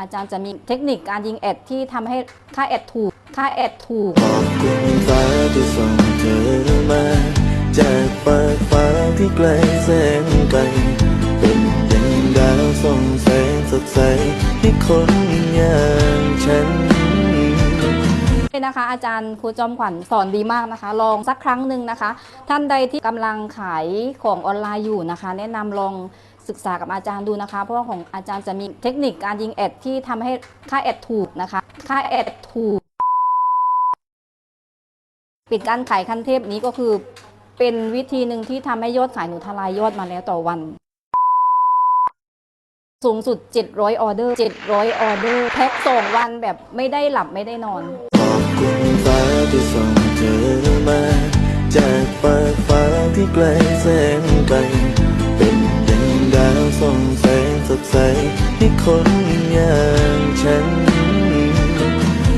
อาจารย์จะมีเทคนิคการยิงแอดที่ทำให้ค่าแอดถูก ค่าแอดถูก ขอบคุณฟ้าที่ส่งเธอมาจากปากฟ้าที่ไกลแสนไกลเป็นอย่างดาวส่องแสงสดใสให้คนอย่างฉันนะคะอาจารย์ครูจอมขวัญสอนดีมากนะคะ ลองสักครั้งหนึ่งนะคะ ท่านใดที่กำลังขายของออนไลน์อยู่นะคะ แนะนำลอง ศึกษากับอาจารย์ดูนะคะ เพราะว่าของอาจารย์จะมีเทคนิคการยิงแอดที่ทำให้ค่าแอดถูกนะคะ ค่าแอดถูก ปิดการขายขั้นเทพนี้ก็คือ เป็นวิธีหนึ่งที่ทำให้ยอดขายหนูทลายยอดมาแล้วต่อวัน สูงสุด 700 ออเดอร์ 700 ออเดอร์แพ็คสองวันแบบไม่ได้หลับไม่ได้นอนขอบคุณฟ้าที่ส่งเธอมาจากปาฟ้าที่ไกลแสนไกล ให้คนอย่างฉัน